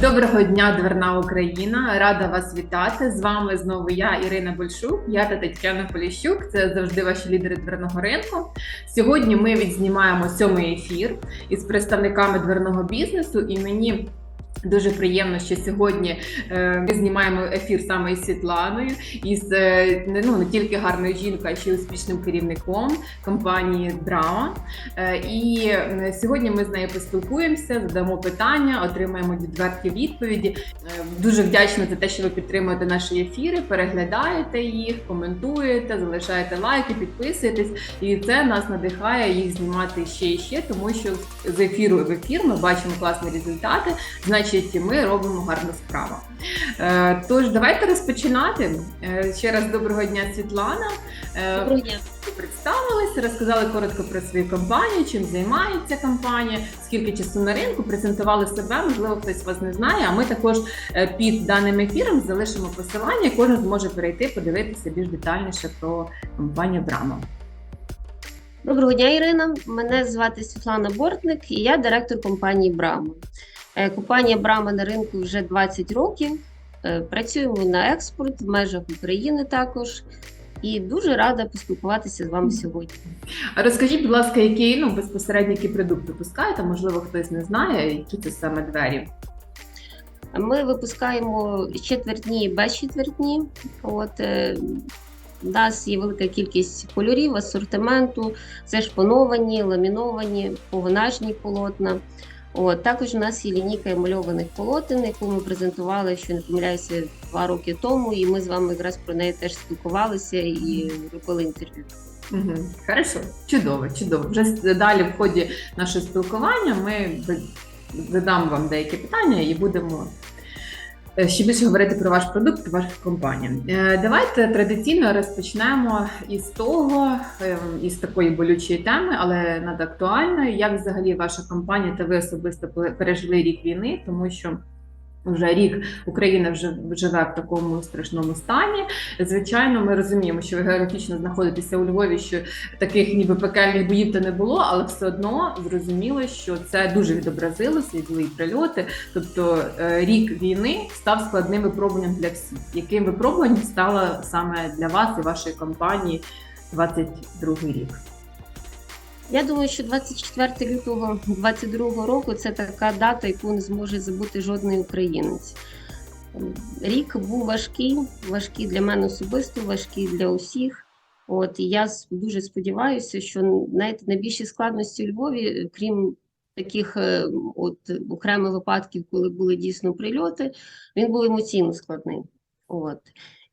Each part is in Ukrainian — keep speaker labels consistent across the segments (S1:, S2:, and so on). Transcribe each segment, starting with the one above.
S1: Доброго дня, дверна Україна! Рада вас вітати. З вами знову я, Ірина Большук. Я та Тетяна Поліщук. Це завжди ваші лідери дверного ринку. Сьогодні ми відзнімаємо сьомий ефір із представниками дверного бізнесу, і мені. Дуже приємно, що сьогодні е, ми знімаємо ефір саме із Світланою, із е, ну не тільки гарною жінкою, а ще й успішним керівником компанії Драма. Е, І сьогодні ми з нею поспілкуємося, задамо питання, отримаємо відверті відповіді. Дуже вдячна за те, що ви підтримуєте наші ефіри, переглядаєте їх, коментуєте, залишаєте лайки, підписуєтесь. І це нас надихає їх знімати ще і ще, тому що з ефіру в ефір ми бачимо класні результати. Значить, ми робимо гарну справу. Е, Тож давайте розпочинати. Е, Ще раз доброго дня, Світлана. Е,
S2: Доброго дня.
S1: представилися, розказали коротко про свою компанію, чим займається компанія, скільки часу на ринку, презентували себе. Можливо, хтось вас не знає. А ми також під даним ефіром залишимо посилання. Кожен зможе перейти, подивитися більш детальніше про компанію Брама.
S2: Доброго дня, Ірина. Мене звати Світлана Бортник, і я директор компанії Брама. Е, Компанія Брама на ринку вже 20 років. Е, Працюємо на експорт в межах України також. І дуже рада поспілкуватися з вами сьогодні.
S1: Розкажіть, будь ласка, які ну безпосередньо які продукти пускаєте? Можливо, хтось не знає, які це саме двері.
S2: Ми випускаємо четвертні і безчетвертні. От, е, у нас є велика кількість кольорів, асортименту, це шпановані, ламіновані, погонажні полотна. От, також у нас є лінійка емальованих полотен, яку ми презентували, що не помиляюся, два роки тому, і ми з вами якраз про неї теж спілкувалися і робили інтерв'ю.
S1: Угу. Хорошо, чудово, чудово. Вже далі в ході нашого спілкування ми задам вам деякі питання і будемо ще більше говорити про ваш продукт, про вашу компанію. Е, Давайте традиційно розпочнемо із того, е, із такої болючої теми, але над актуальною, як взагалі ваша компанія та ви особисто пе- пережили рік війни, тому що. Вже рік Україна вже живе в такому страшному стані. Звичайно, ми розуміємо, що ви географічно знаходитеся у Львові, що таких ніби пекельних боїв то не було, але все одно зрозуміло, що це дуже відобразилося і були і прильоти. Тобто е, рік війни став складним випробуванням для всіх. Яким випробуванням стало саме для вас і вашої компанії 22 рік?
S2: Я думаю, що 24 лютого 2022 року це така дата, яку не зможе забути жодний українець. Рік був важкий, важкий для мене особисто, важкий для усіх. От і я дуже сподіваюся, що знаєте, найбільші складності у Львові, крім таких е, от окремих випадків, коли були дійсно прильоти, він був емоційно складний. От.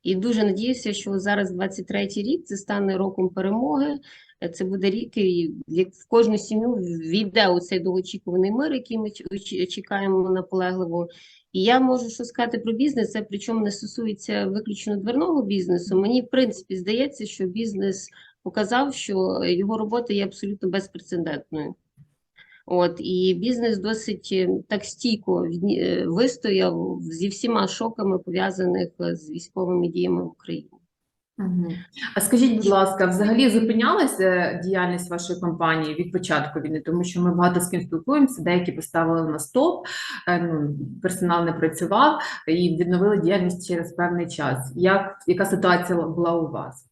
S2: І дуже надіюся, що зараз 23-й рік це стане роком перемоги. Це буде рік, як в кожну сім'ю війде у цей довгоочікуваний мир, який ми чекаємо наполегливо. І я можу що сказати про бізнес, це причому не стосується виключно дверного бізнесу. Мені, в принципі, здається, що бізнес показав, що його робота є абсолютно безпрецедентною. От і бізнес досить е, так стійко е, вистояв зі всіма шоками, пов'язаних е, з військовими діями в Україні.
S1: Угу. А скажіть, будь ласка, взагалі зупинялася діяльність вашої компанії від початку війни, тому що ми багато з ким спілкуємося, деякі поставили на стоп, е, ну, персонал не працював і відновили діяльність через певний час. Як яка ситуація була у вас?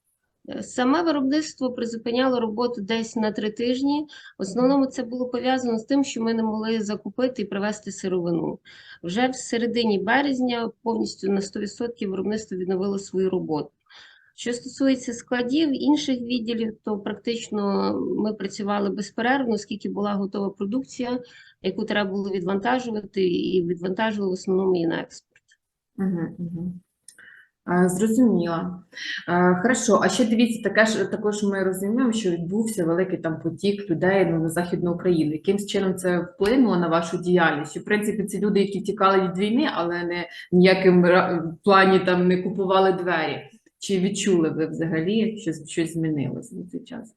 S2: Саме виробництво призупиняло роботу десь на три тижні. В основному це було пов'язано з тим, що ми не могли закупити і привезти сировину. Вже в середині березня повністю на 100% виробництво відновило свою роботу. Що стосується складів інших відділів, то практично ми працювали безперервно, оскільки була готова продукція, яку треба було відвантажувати, і відвантажували в основному і на експорт.
S1: Зрозуміла. Е, Хорошо, а ще дивіться, таке ж також ми розуміємо, що відбувся великий там потік людей ну, на Західну Україну. Яким чином це вплинуло на вашу діяльність? В принципі, це люди, які тікали від війни, але не ніяким плані там не купували двері. Чи відчули ви взагалі, що щось змінилося на цей час?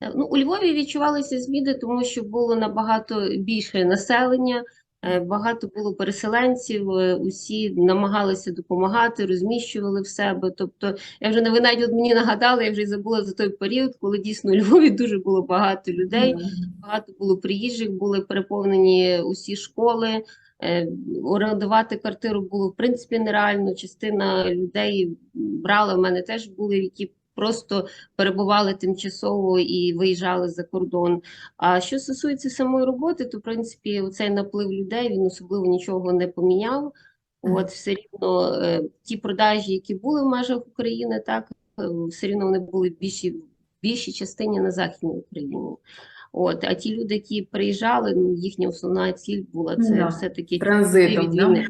S2: Е, Ну, у Львові відчувалися зміни, тому що було набагато більше населення. Е, Багато було переселенців, е, усі намагалися допомагати, розміщували в себе. Тобто, я вже не ви навіть от мені нагадали, я вже забула за той період, коли дійсно у Львові дуже було багато людей. Багато було приїжджих, були переповнені усі школи. Е, Орендувати квартиру було в принципі нереально. Частина людей брала. в мене теж були, які просто перебували тимчасово і виїжджали за кордон. А що стосується самої роботи, то в принципі цей наплив людей він особливо нічого не поміняв. От все рівно е, ті продажі, які були в межах України, так е, все рівно вони були в більшій частині на Західній Україні. От, а ті люди, які приїжджали, ну їхня основна ціль була це
S1: Да.
S2: все-таки
S1: Транзитом,
S2: від
S1: да?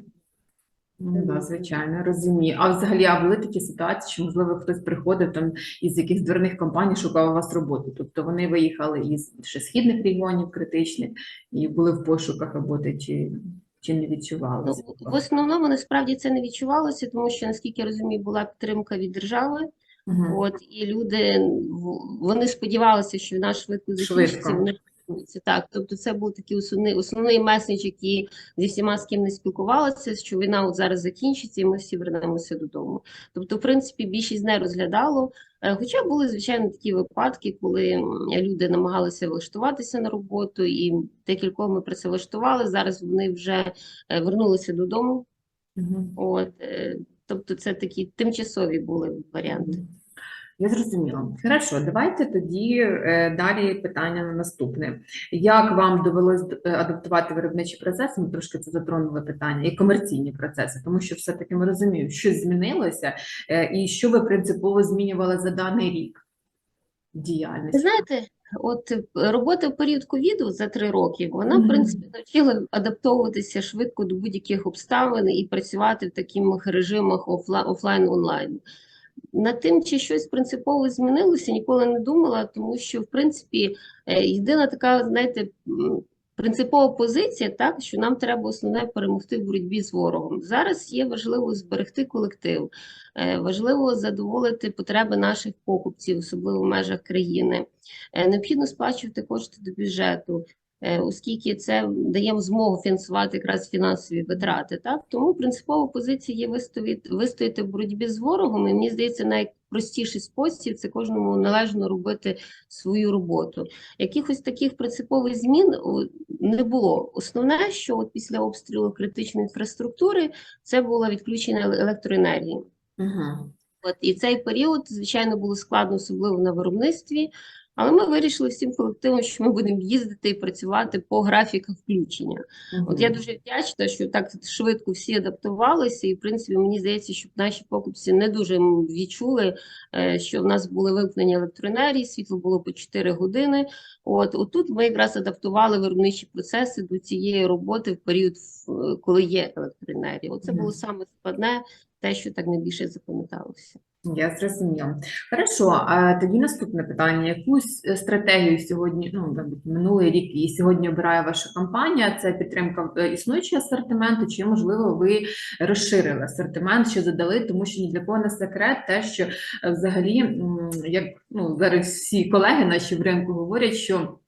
S1: Ну, да, звичайно, розумію. А взагалі, а були такі ситуації, що, можливо, хтось приходив там із якихось дверних компаній, шукав у вас роботу. Тобто вони виїхали із ще східних регіонів критичних і були в пошуках роботи, чи, чи не відчували?
S2: Ну, в основному насправді це не відчувалося, тому що наскільки я розумію, була підтримка від держави.
S1: Мгм.
S2: От і люди вони сподівалися, що війна швидко закінчиться.
S1: Швидко.
S2: Повернуться. так. Тобто, це був такий основний основний меседж, який зі всіма з ким не спілкувалися, що війна от зараз закінчиться, і ми всі вернемося додому. Тобто, в принципі, більшість не розглядало. Е, Хоча були звичайно такі випадки, коли люди намагалися влаштуватися на роботу, і декількох ми працевлаштували. Зараз вони вже е, вернулися додому.
S1: Мгм.
S2: От е, тобто, це такі тимчасові були варіанти.
S1: Я зрозуміла. Хорошо, давайте тоді е, далі питання на наступне. Як вам довелось е, адаптувати виробничі процеси? Ми трошки це затронули питання, і комерційні процеси, тому що все-таки ми розуміємо, що змінилося, е, і що ви принципово змінювали за даний рік діяльності.
S2: знаєте, от робота в період ковіду за три роки, вона, в принципі, навчила адаптовуватися швидко до будь-яких обставин і працювати в таких режимах офла- офлайн-онлайн. Над тим, чи щось принципово змінилося, ніколи не думала, тому що, в принципі, е, єдина така, знаєте, принципова позиція, так, що нам треба основне перемогти в боротьбі з ворогом. Зараз є важливо зберегти колектив, е, важливо задоволити потреби наших покупців, особливо в межах країни. Е, Необхідно сплачувати кошти до бюджету, оскільки це дає змогу фінансувати якраз фінансові витрати. Так? Тому принципова позиція є вистояти, вистояти в боротьбі з ворогом. І мені здається, найпростіший спосіб це кожному належно робити свою роботу. Якихось таких принципових змін не було. Основне, що от після обстрілу критичної інфраструктури це було відключення електроенергії.
S1: Угу.
S2: От, і цей період, звичайно, було складно, особливо на виробництві, але ми вирішили всім колективом, що ми будемо їздити і працювати по графіках включення. От я дуже вдячна, що так швидко всі адаптувалися, і в принципі мені здається, щоб наші покупці не дуже відчули, е, що в нас були вимкнені електроенергії, світло було по 4 години. От отут ми якраз адаптували виробничі процеси до цієї роботи в період, коли є електроенергія. Оце
S1: Мгм.
S2: було саме складне, те, що так найбільше запам'яталося.
S1: Я зрозуміла. Хорошо, а тоді наступне питання. Якусь е, стратегію сьогодні, ну, мабуть, минулий рік і сьогодні обирає ваша компанія? Це підтримка е, існуючого асортименту, чи, можливо, ви розширили асортимент, що додали, тому що ні для кого не секрет те, що е, взагалі, як ну, зараз всі колеги наші в ринку говорять, що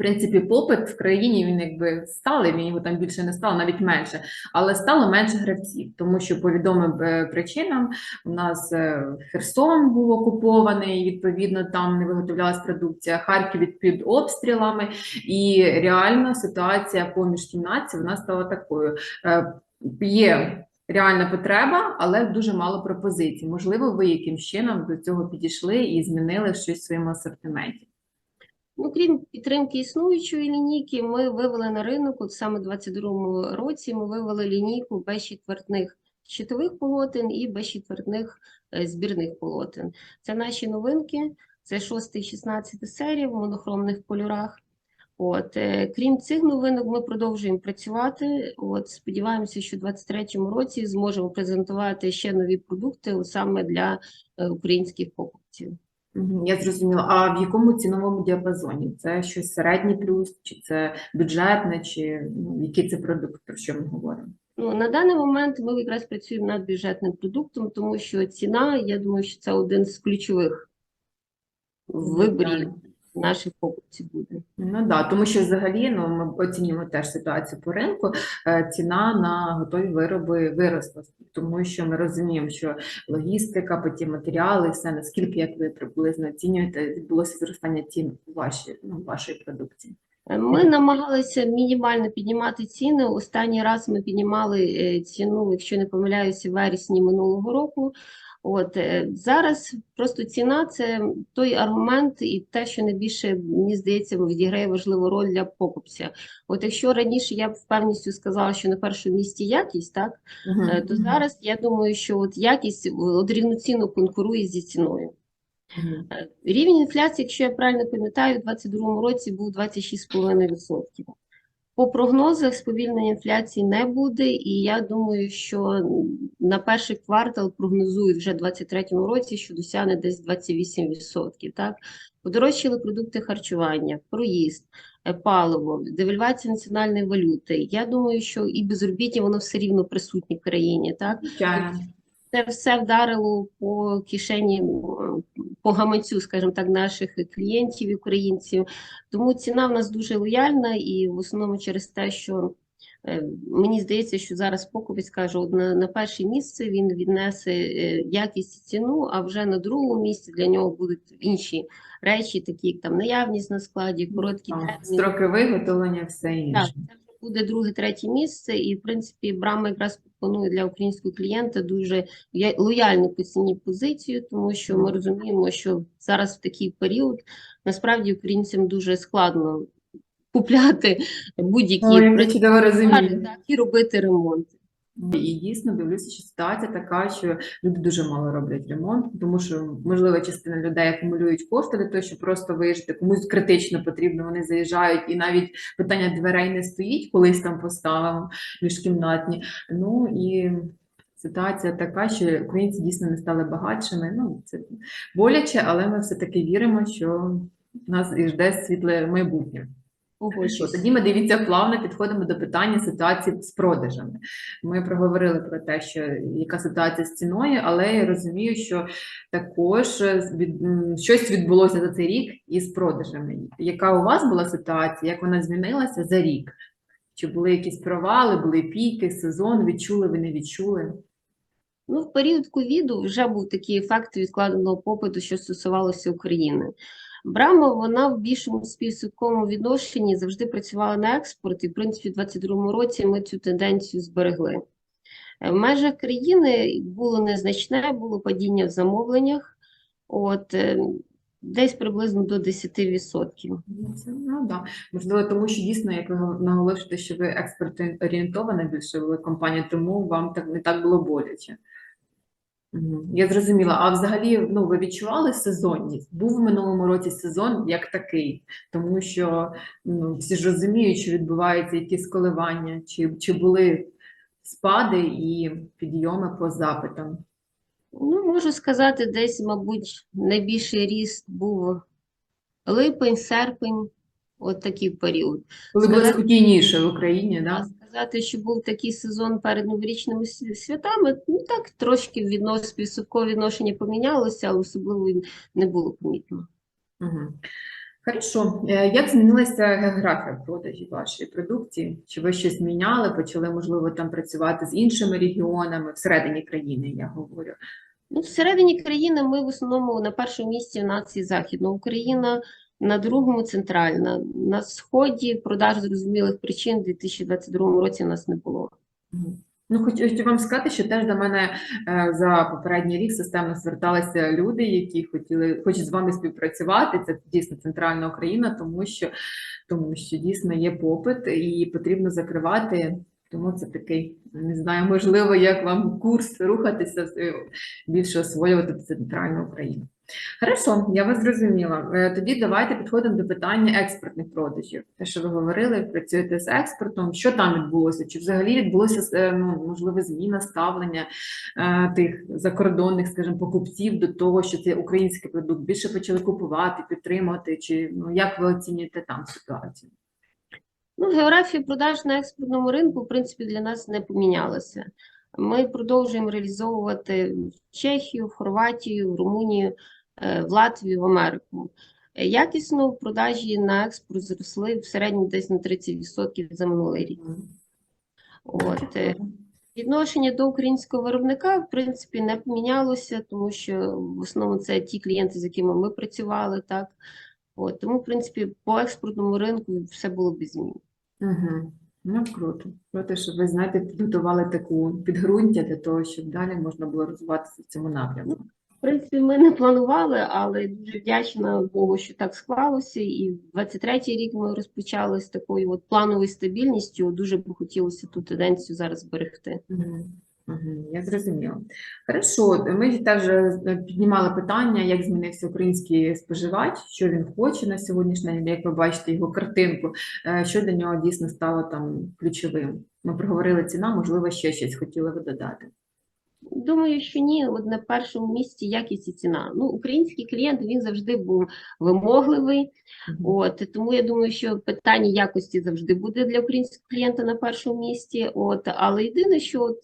S1: принципі, попит в країні він якби сталий, він його там більше не стало, навіть менше, але стало менше гравців, тому що по відомим е, причинам у нас е, Херсон був окупований, відповідно, там не виготовлялась продукція, Харків під обстрілами, і реально ситуація поміж тим націй вона стала такою. Е, Є реальна потреба, але дуже мало пропозицій. Можливо, ви якимсь чином до цього підійшли і змінили щось в своєму асортименті.
S2: Ну, крім підтримки існуючої лінійки, ми вивели на ринок, от саме у 2022 році ми вивели лінійку безчетвертних щитових полотен і безчетвертних е, збірних полотен. Це наші новинки, це 6 і 16 серія в монохромних кольорах. От, е, крім цих новинок, ми продовжуємо працювати. От, сподіваємося, що у 2023 році зможемо презентувати ще нові продукти саме для е, українських покупців.
S1: Я зрозуміла. А в якому ціновому діапазоні? Це щось середній плюс, чи це бюджетне, чи ну, який це продукт, про що ми говоримо?
S2: Ну, на даний момент ми якраз працюємо над бюджетним продуктом, тому що ціна, я думаю, що це один з ключових виборів. Наших покупців буде.
S1: Ну да, тому що взагалі ну, ми оцінюємо теж ситуацію по ринку. е, Ціна на готові вироби виросла, тому що ми розуміємо, що логістика, потім матеріали, все наскільки як ви приблизно оцінюєте, відбулося зростання цін у вашій ну, вашої продукції.
S2: Е, Ми намагалися мінімально піднімати ціни. Останній раз ми піднімали е, ціну, якщо не помиляюся, в вересні минулого року. От е, зараз просто ціна це той аргумент і те, що найбільше, мені здається, відіграє важливу роль для покупця. От якщо раніше я б впевненістю сказала, що на першому місці якість, так, е, то зараз я думаю, що от якість от рівноцінно конкурує зі ціною. Е, Рівень інфляції, якщо я правильно пам'ятаю, у 2022 році був 26,5%. По прогнозах сповільнення інфляції не буде, і я думаю, що на перший квартал прогнозують вже в 2023 році, що досягне десь 28%. Так? Подорожчали продукти харчування, проїзд, е, паливо, девальвація національної валюти. Я думаю, що і безробіття воно все рівно присутнє в країні. Так?
S1: Звичайно.
S2: Це все вдарило по кишені, по гаманцю, скажімо так, наших клієнтів українців. Тому ціна в нас дуже лояльна, і в основному через те, що е, мені здається, що зараз покупець каже, на, на перше місце він віднесе е, якість і ціну, а вже на другому місці для нього будуть інші речі, такі як там наявність на складі, короткі
S1: Там
S2: терміни.
S1: Строки виготовлення, все інше.
S2: вже буде друге, третє місце, і в принципі Брама якраз пропонує для українського клієнта дуже лояльну по ціні позицію, тому що ми розуміємо, що зараз в такий період насправді українцям дуже складно купляти будь-які так, і робити ремонт.
S1: І дійсно дивлюся, що ситуація така, що люди дуже мало роблять ремонт, тому що можливо частина людей акумулюють кошти для того, щоб просто виїжджати. Комусь критично потрібно, вони заїжджають, і навіть питання дверей не стоїть, колись там поставимо міжкімнатні. Ну і ситуація така, що українці дійсно не стали багатшими. Ну це боляче, але ми все таки віримо, що нас і жде світле майбутнє. Хорошо,
S2: Погоджуюсь.
S1: тоді ми дивіться плавно підходимо до питання ситуації з продажами. Ми проговорили про те, що яка ситуація з ціною, але я розумію, що також е, від, щось відбулося за цей рік із продажами. Яка у вас була ситуація? Як вона змінилася за рік? Чи були якісь провали, були піки, сезон? Відчули ви не відчули?
S2: Ну, в період ковіду вже був такий ефект відкладеного попиту, що стосувалося України. Брама, вона в більшому співсвідковому відношенні завжди працювала на експорт, і, в принципі, в 2022 році ми цю тенденцію зберегли. Е, В межах країни було незначне, було падіння в замовленнях, от, е, десь приблизно до 10%.
S1: Ну, Це, ну, да. Можливо, тому що дійсно, як ви наголошуєте, що ви експорт орієнтована більше ви компанія, тому вам так не так було боляче. Я зрозуміла. А взагалі, ну, ви відчували сезонність? Був в минулому році сезон як такий, тому що ну, всі ж розуміють, що відбуваються якісь коливання, чи, чи були спади і підйоми по запитам.
S2: Ну, можу сказати, десь, мабуть, найбільший ріст був липень, серпень, от такий період.
S1: Коли було спокійніше в Україні, да?
S2: Сказати, що був такий сезон перед новорічними святами, ну так, трошки віднос, співсудкове відношення помінялося, але особливо не було помітно.
S1: Угу. Хорошо. Е, Як змінилася географія продажів вашої продукції? Чи ви щось міняли, почали, можливо, там працювати з іншими регіонами всередині країни, я говорю.
S2: Ну, всередині країни ми в основному на першому місці в нації Західна Україна, на другому центральна. На сході продаж зрозумілих причин у 2022 році у нас не було.
S1: Ну, хочу, вам сказати, що теж до мене е, за попередній рік системно зверталися люди, які хотіли, хочуть з вами співпрацювати. Це дійсно центральна Україна, тому що, тому що дійсно є попит і потрібно закривати. Тому це такий, не знаю, можливо, як вам курс рухатися, е, більше освоювати центральну Україну. Хорошо, я вас зрозуміла. Е, Тоді давайте підходимо до питання експортних продажів. Те, що ви говорили, працюєте з експортом. Що там відбулося? Чи взагалі відбулося е, ну, можливо зміна ставлення е, тих закордонних, скажімо, покупців до того, що це український продукт більше почали купувати, підтримувати? Чи ну як ви оцінюєте там ситуацію?
S2: Ну, географія продаж на експортному ринку, в принципі, для нас не помінялася. Ми продовжуємо реалізовувати в Чехію, в Хорватію, в Румунію, в Латвію, в Америку. Е, Якісно в продажі на експорт зросли в середньому десь на 30% за минулий рік. От, е, Відношення до українського виробника, в принципі, не помінялося, тому що в основному це ті клієнти, з якими ми працювали, так. От, тому, в принципі, по експортному ринку все було без змін.
S1: Угу. Ну, круто. Круто, що ви знаєте, підготували таку підґрунтя для того, щоб далі можна було розвиватися в цьому напрямку.
S2: Принципі, ми не планували, але дуже вдячна Богу, що так склалося. І 23-й рік ми розпочали з такою от плановою стабільністю. Дуже б хотілося ту тенденцію зараз зберегти.
S1: Я зрозуміла. Хорошо, ми теж е, піднімали питання, як змінився український споживач, що він хоче на сьогоднішній день, як ви бачите його картинку, е, що для нього дійсно стало там ключовим. Ми проговорили ціна, можливо, ще щось хотіли ви додати.
S2: Думаю, що ні, от на першому місці якість і ціна. Ну, український клієнт він завжди був вимогливий. От тому я думаю, що питання якості завжди буде для українського клієнта на першому місці. От, але єдине, що от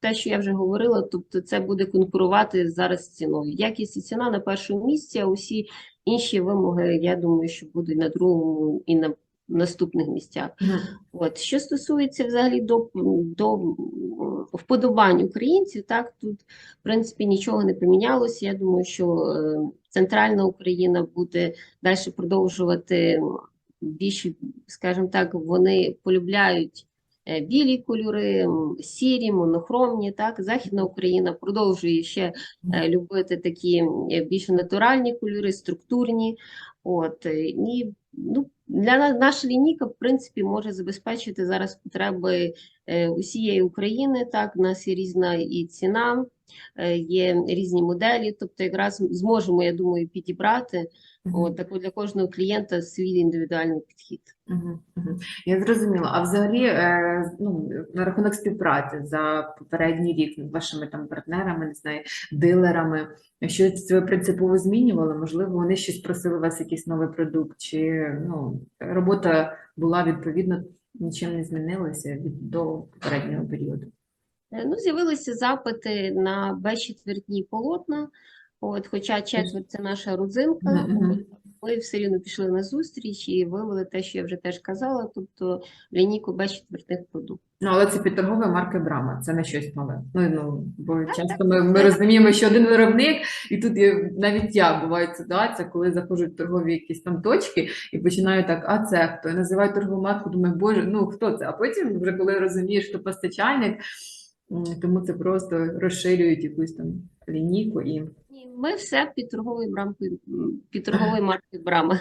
S2: те, що я вже говорила, тобто це буде конкурувати зараз з ціною. Якість і ціна на першому місці, а усі інші вимоги, я думаю, що будуть на другому і на наступних місцях.
S1: Мгм.
S2: От що стосується взагалі до, до вподобань українців, так тут в принципі нічого не помінялося. Я думаю, що е, центральна Україна буде далі продовжувати більш, скажімо так, вони полюбляють е, білі кольори, сірі, монохромні. Так, Західна Україна продовжує ще е, любити такі більш натуральні кольори, структурні. От і ну, для на- наша лінійка, в принципі, може забезпечити зараз потреби е, усієї України. Так, у нас є різна і ціна, е, є різні моделі. Тобто, якраз зможемо, я думаю, підібрати
S1: Мгм.
S2: от таку для кожного клієнта свій індивідуальний підхід.
S1: Мгм, мгм. Я зрозуміла. А взагалі, е, ну, на рахунок співпраці за попередній рік вашими там партнерами, не знаю, дилерами, щось ви принципово змінювали? Можливо, вони щось просили у вас якийсь новий продукт, чи ну, робота була відповідно, нічим не змінилася від до попереднього періоду?
S2: Е, Ну, з'явилися запити на безчетвертні полотна. От, хоча четверть це наша родзинка,
S1: Mm мгм.
S2: Ми все рівно пішли на зустріч і вивели те, що я вже теж казала, тобто лінійку безчетвертних продуктів.
S1: Ну, але це під торговою маркою Брама, це не щось нове. Ну, ну, бо часто ми, ми розуміємо, що один виробник, і тут є, навіть я буває ситуація, коли заходжу в торгові якісь там точки і починаю так, а це хто? Я називаю торгову марку, думаю, боже, ну хто це? А потім, вже коли розумієш, що постачальник, тому це просто розширюють якусь там лінійку і.
S2: Ми все під торговою брамкою, м, під торговою маркою Брама.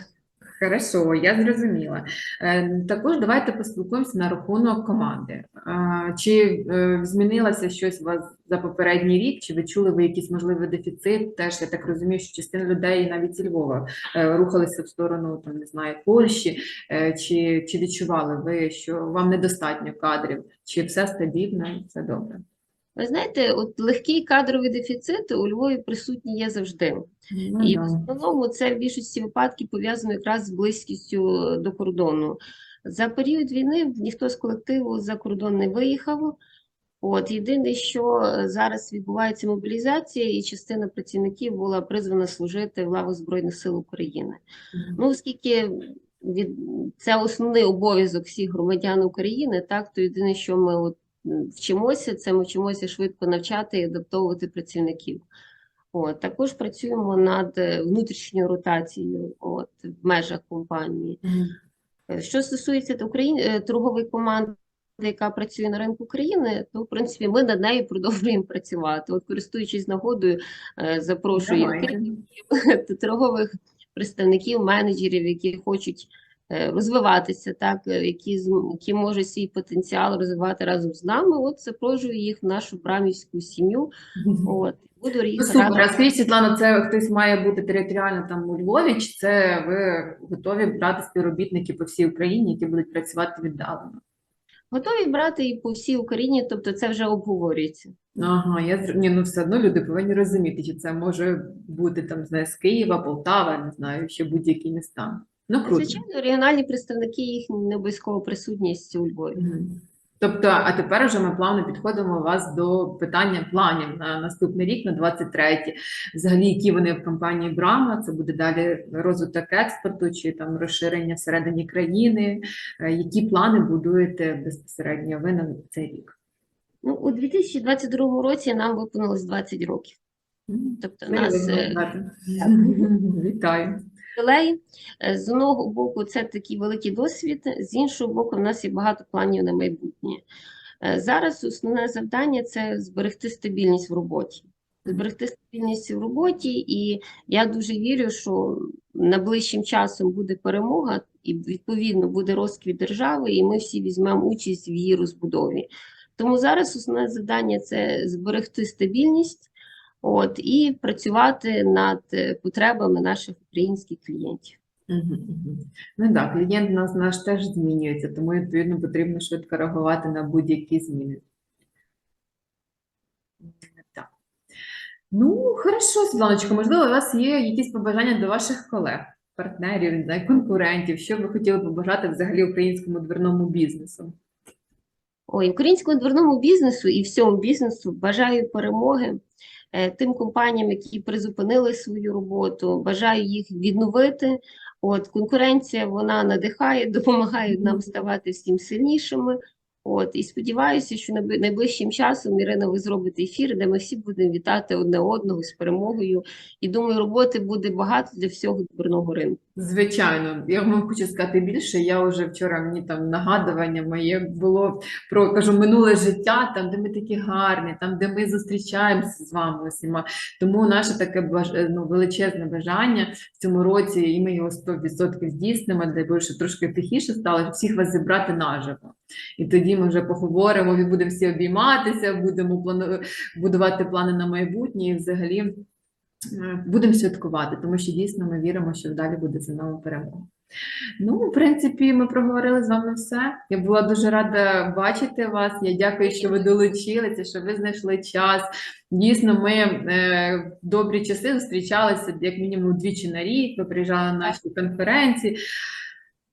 S1: Хорошо, я зрозуміла. Е, Також давайте поспілкуємося на рахунок команди. Е, Чи е, змінилося щось у вас за попередній рік? Чи відчули ви якийсь можливий дефіцит? Теж я так розумію, що частина людей навіть зі Львова рухалися в сторону там, не знаю, Польщі. Чи, чи відчували ви, що вам недостатньо кадрів? Чи все стабільно все добре?
S2: Ви знаєте, от легкий кадровий дефіцит у Львові присутній є завжди.
S1: Ну,
S2: І в основному це в більшості випадків пов'язано якраз з близькістю до кордону. За період війни ніхто з колективу за кордон не виїхав. От єдине, що зараз відбувається мобілізація, і частина працівників була призвана служити в лавах Збройних сил України.
S1: Мгм.
S2: Ну, оскільки від це основний обов'язок всіх громадян України, так то єдине, що ми от вчимося, це ми вчимося швидко навчати і адаптовувати працівників. От, також працюємо над е, внутрішньою ротацією от, в межах компанії. Е, Що стосується Україн... е, торгової команди, яка працює на ринку України, то в принципі ми над нею продовжуємо працювати. От, користуючись нагодою, запрошую керівників, торгових представників, менеджерів, які хочуть розвиватися, так, е, які, які можуть свій потенціал розвивати разом з нами. От запрошую їх в нашу брамівську сім'ю. От, буду
S1: Ну,
S2: їх
S1: супер.
S2: рада.
S1: А скажіть, Світлана, це хтось має бути територіально там у Львові, чи це ви готові брати співробітників по всій Україні, які будуть працювати віддалено?
S2: Готові брати і по всій Україні, тобто це вже обговорюється.
S1: Ага, я ні, ну все одно люди повинні розуміти, що це може бути там, з Києва, Полтава, не знаю, ще будь-які міста. Ну, круто.
S2: Звичайно, регіональні представники їх не обов'язково присутність у Львові.
S1: Тобто, а тепер вже ми плавно підходимо у вас до питання планів на наступний рік, на 23-й. Взагалі, які вони в компанії Брама, це буде далі розвиток експорту чи там розширення всередині країни. Е, Які плани будуєте безпосередньо ви на цей рік?
S2: Ну, у 2022 році нам виповнилось 20 років. Тобто нас е.
S1: Вітаю.
S2: Ювілей. Е, З одного боку, це такий великий досвід, з іншого боку, в нас є багато планів на майбутнє. Е, Зараз основне завдання це зберегти стабільність в роботі. Зберегти стабільність в роботі, і я дуже вірю, що найближчим часом буде перемога, і відповідно буде розквіт держави, і ми всі візьмемо участь в її розбудові. Тому зараз основне завдання це зберегти стабільність. От, і працювати над е, потребами наших українських клієнтів.
S1: Ну так, клієнт у нас наш теж змінюється, тому відповідно потрібно швидко реагувати на будь-які зміни. Так. Ну, хорошо, Світланочко, можливо, у вас є якісь побажання до ваших колег, партнерів, не знаю, конкурентів, що ви хотіли побажати взагалі українському дверному бізнесу?
S2: Ой, українському дверному бізнесу і всьому бізнесу бажаю перемоги тим компаніям, які призупинили свою роботу, бажаю їх відновити. От конкуренція вона надихає, допомагає нам ставати всім сильнішими. От і сподіваюся, що найбли- найближчим часом Ірина, ви зробите ефір, де ми всі будемо вітати одне одного з перемогою. І думаю, роботи буде багато для всього дверного ринку.
S1: Звичайно, я вам хочу сказати більше. Я вже вчора мені там нагадування моє було про кажу минуле життя, там де ми такі гарні, там де ми зустрічаємося з вами усіма. Тому наше таке ну, величезне бажання в цьому році, і ми його 100% здійснимо, де більше трошки тихіше стало, всіх вас зібрати наживо. І тоді ми вже поговоримо, і будемо всі обійматися, будемо плану... будувати плани на майбутнє і взагалі. Будемо святкувати, тому що дійсно ми віримо, що далі буде за нами перемога. Ну, в принципі, ми проговорили з вами все. Я була дуже рада бачити вас. Я дякую, що ви долучилися, що ви знайшли час. Дійсно, ми е, в добрі часи зустрічалися як мінімум двічі на рік. Ви приїжджали на наші конференції.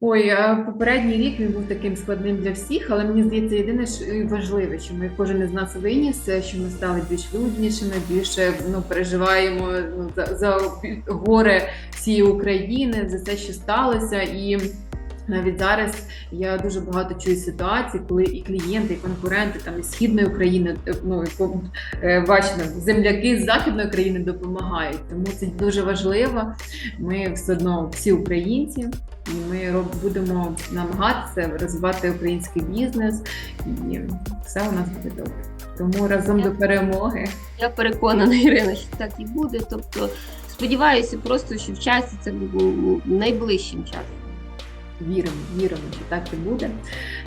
S1: Ой, попередній рік він був таким складним для всіх, але мені здається, єдине ж важливе, що ми кожен із нас виніс, е, що ми стали більш люднішими, більше ну, переживаємо ну, за, за горе всієї України, за те, що сталося. І навіть зараз я дуже багато чую ситуацій, коли і клієнти, і конкуренти там із східної України, е, ну е, там, земляки з західної країни допомагають. Тому це дуже важливо. Ми все одно всі українці, і ми роб- будемо намагатися розвивати український бізнес, і все у нас буде добре. Тому разом до перемоги.
S2: Я переконана, Ірина, що так і буде. Тобто сподіваюся, просто що в часі це буде найближчим часом.
S1: Віримо, віримо, що так і буде.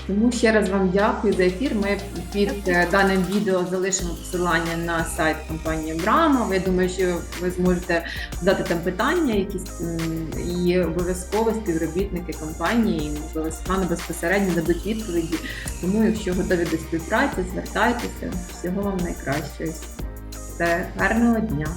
S1: Тому ще раз вам дякую за ефір. Ми під е, даним відео залишимо посилання на сайт компанії Брама. Я думаю, що ви зможете задати там питання, якісь і обов'язково співробітники компанії, можливо, Світлана безпосередньо дадуть відповіді. Тому, якщо готові до співпраці, звертайтеся. Всього вам найкращого. Все, гарного дня!